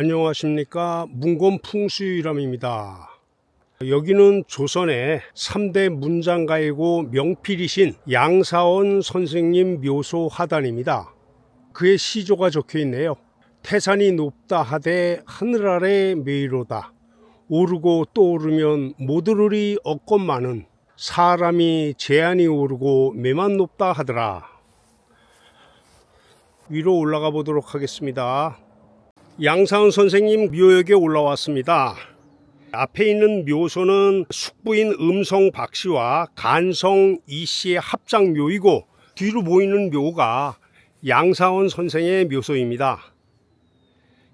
안녕하십니까 문건 풍수유람입니다. 여기는 조선의 3대 문장가이고 명필이신 양사원 선생님 묘소 화단입니다. 그의 시조가 적혀 있네요. 태산이 높다 하되 하늘 아래 메이로다. 오르고 또 오르면 못 오르리 얻건만은 사람이 제한이 오르고 매만 높다 하더라. 위로 올라가 보도록 하겠습니다. 양사은 선생님 묘역에 올라왔습니다. 앞에 있는 묘소는 숙부인 음성 박 씨와 간성 이 씨의 합작 묘이고 뒤로 보이는 묘가 양사원 선생의 묘소입니다.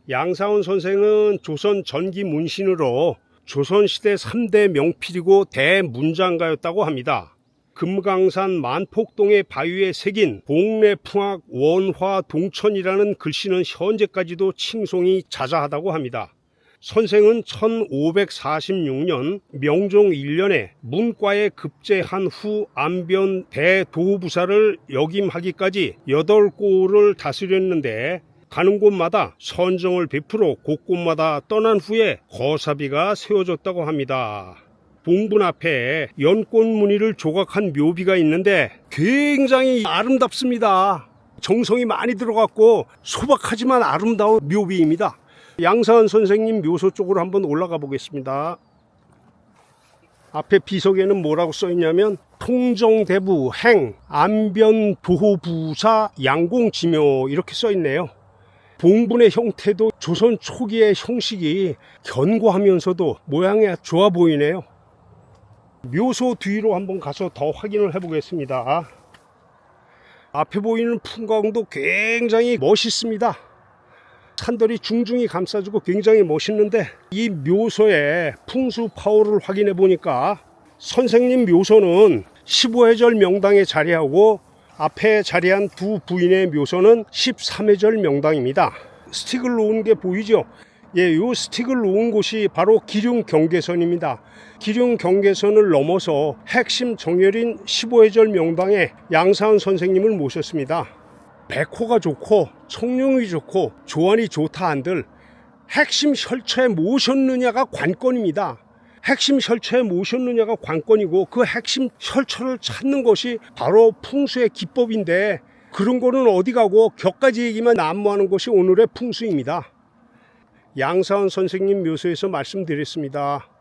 양사원 선생은 조선 전기 문신으로 조선시대 3대 명필이고 대문장가였다고 합니다. 금강산 만폭동의 바위에 새긴 봉래풍악 원화 동천이라는 글씨는 현재까지도 칭송이 자자하다고 합니다. 선생은 1546년 명종 1년에 문과에 급제한 후 안변 대도부사를 역임하기까지 8골을 다스렸는데 가는 곳마다 선정을 베풀어 곳곳마다 떠난 후에 거사비가 세워졌다고 합니다. 봉분 앞에 연꽃 무늬를 조각한 묘비가 있는데 굉장히 아름답습니다. 정성이 많이 들어갔고 소박하지만 아름다운 묘비입니다. 양사은 선생님 묘소 쪽으로 한번 올라가 보겠습니다. 앞에 비석에는 뭐라고 써 있냐면 통정대부 행 안변 도호부사 양공지묘 이렇게 써 있네요. 봉분의 형태도 조선 초기의 형식이 견고하면서도 모양이 좋아 보이네요. 묘소 뒤로 한번 가서 더 확인을 해 보겠습니다. 앞에 보이는 풍광도 굉장히 멋있습니다. 산들이 중중히 감싸주고 굉장히 멋있는데 이 묘소의 풍수 파워를 확인해 보니까 선생님 묘소는 15회절 명당에 자리하고 앞에 자리한 두 부인의 묘소는 13회절 명당입니다. 스틱을 놓은 게 보이죠? 예, 요 스틱을 놓은 곳이 바로 기룡 경계선입니다. 기룡 경계선을 넘어서 핵심 정열인 15회절 명당에 양사은 선생님을 모셨습니다. 백호가 좋고 청룡이 좋고 조안이 좋다 한들 핵심 혈처에 모셨느냐가 관건입니다. 핵심 혈처에 모셨느냐가 관건이고 그 핵심 혈처를 찾는 것이 바로 풍수의 기법인데 그런 거는 어디 가고 격가지 얘기만 난무하는 것이 오늘의 풍수입니다. 양사원 선생님 묘소에서 말씀드렸습니다.